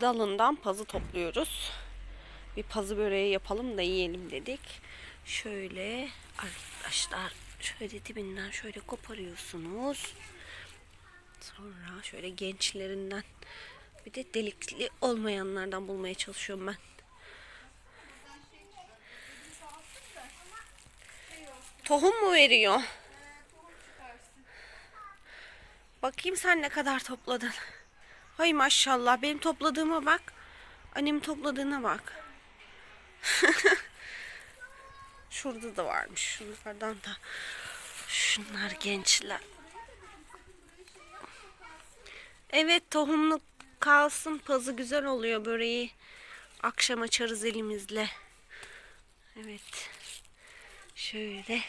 dalından pazı topluyoruz. Bir pazı böreği yapalım da yiyelim dedik. Şöyle arkadaşlar şöyle dibinden şöyle koparıyorsunuz. Sonra şöyle gençlerinden bir de delikli olmayanlardan bulmaya çalışıyorum ben. Tohum mu veriyor? Bakayım sen ne kadar topladın. Hay maşallah benim topladığıma bak. Annemin topladığına bak. Şurada da varmış. Şunlardan da. Şunlar gençler. Evet tohumlu kalsın. Pazı güzel oluyor böreği. Akşam açarız elimizle. Evet. Şöyle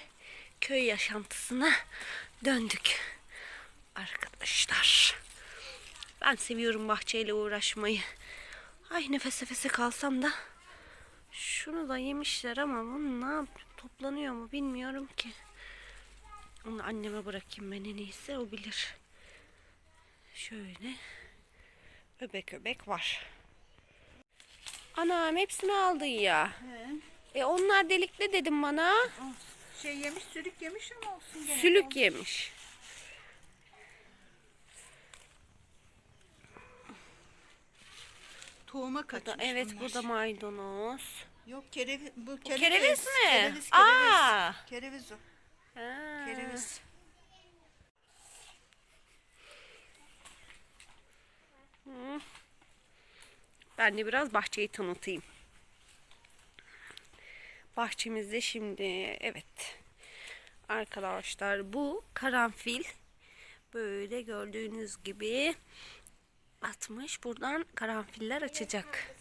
köy yaşantısına döndük. Arkadaşlar. Ben seviyorum bahçeyle uğraşmayı. Ay nefes nefese kalsam da. Şunu da yemişler ama bunu ne yap toplanıyor mu bilmiyorum ki. Onu anneme bırakayım ben en iyisi o bilir. Şöyle öbek öbek var. Anam hepsini aldın ya. He. E onlar delikli dedim bana. Şey yemiş, sülük yemiş ama olsun gene. Sülük yemiş. Tohuma kaçmış evet bunlar. burada maydanoz. Yok kereviz, bu kereviz kereviz. mi? Kereviz, kereviz. Aa! Kereviz o. Ha. Kereviz. Ben de biraz bahçeyi tanıtayım. Bahçemizde şimdi evet arkadaşlar bu karanfil böyle gördüğünüz gibi atmış. Buradan karanfiller açacak.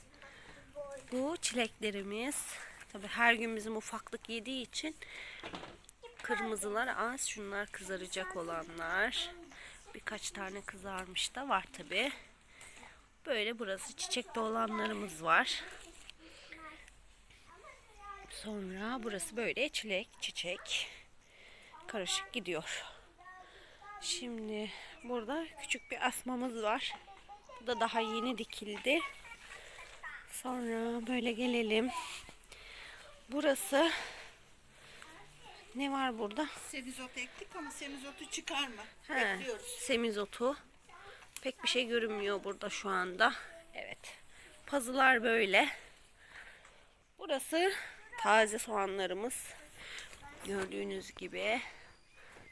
Bu çileklerimiz. Tabi her gün bizim ufaklık yediği için kırmızılar az. Şunlar kızaracak olanlar. Birkaç tane kızarmış da var tabi. Böyle burası çiçekli olanlarımız var. Sonra burası böyle çilek, çiçek. Karışık gidiyor. Şimdi burada küçük bir asmamız var. Bu da daha yeni dikildi. Sonra böyle gelelim. Burası ne var burada? Semizot ektik ama semizotu çıkarma. He, Bekliyoruz. semizotu. Pek bir şey görünmüyor burada şu anda. Evet. Pazılar böyle. Burası taze soğanlarımız. Gördüğünüz gibi.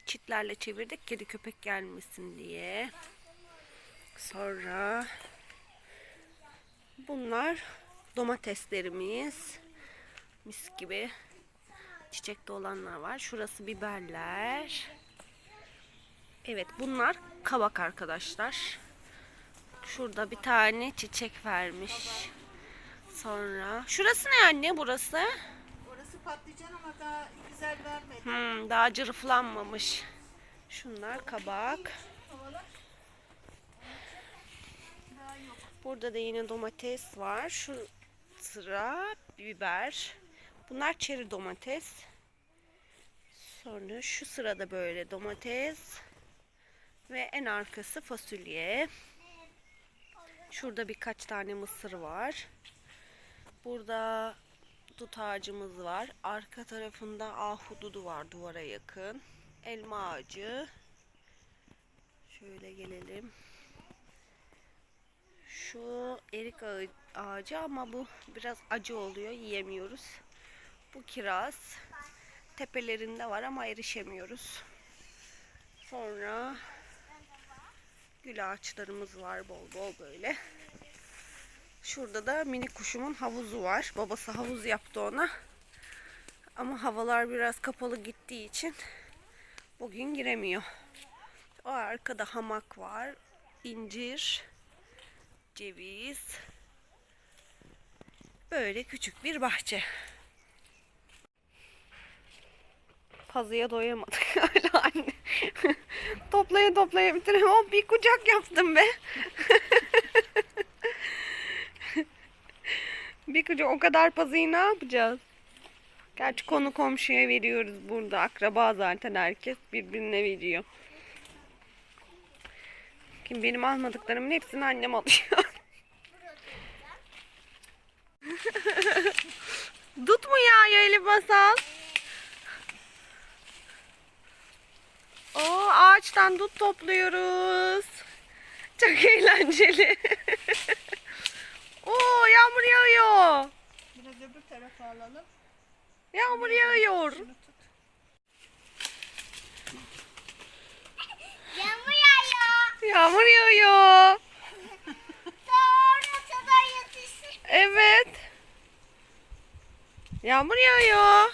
Çitlerle çevirdik kedi köpek gelmesin diye. Sonra bunlar domateslerimiz. Mis gibi. Çiçekte olanlar var. Şurası biberler. Evet bunlar kavak arkadaşlar. Şurada bir tane çiçek vermiş. Sonra şurası ne anne burası? Orası patlıcan ama daha güzel vermedi. Hmm, daha cırıflanmamış. Şunlar kabak. Daha yok. Burada da yine domates var. Şu sıra biber. Bunlar çeri domates. Sonra şu sırada böyle domates. Ve en arkası fasulye. Şurada birkaç tane mısır var. Burada dut ağacımız var. Arka tarafında ahududu var duvara yakın. Elma ağacı. Şöyle gelelim. Şu erik ağacı ama bu biraz acı oluyor. Yiyemiyoruz. Bu kiraz. Tepelerinde var ama erişemiyoruz. Sonra gül ağaçlarımız var bol bol böyle. Şurada da mini kuşumun havuzu var. Babası havuz yaptı ona. Ama havalar biraz kapalı gittiği için bugün giremiyor. O arkada hamak var. incir, ceviz. Böyle küçük bir bahçe. Pazıya doyamadık hala anne. toplaya toplaya bitirelim. Oh, bir kucak yaptım be. bir kucak o kadar pazıyı ne yapacağız? Gerçi konu komşuya veriyoruz burada. Akraba zaten herkes birbirine veriyor. Kim benim almadıklarımın hepsini annem alıyor. Dut mu yağıyor Elif Masal? Oo, ağaçtan dut topluyoruz. Çok eğlenceli. Oo, yağmur yağıyor. Biraz öbür tarafa alalım. Yağmur yağıyor. Şunu tut. Yağmur yağıyor. Yağmur yağıyor. Yetişsin. Evet. Yağmur yağıyor.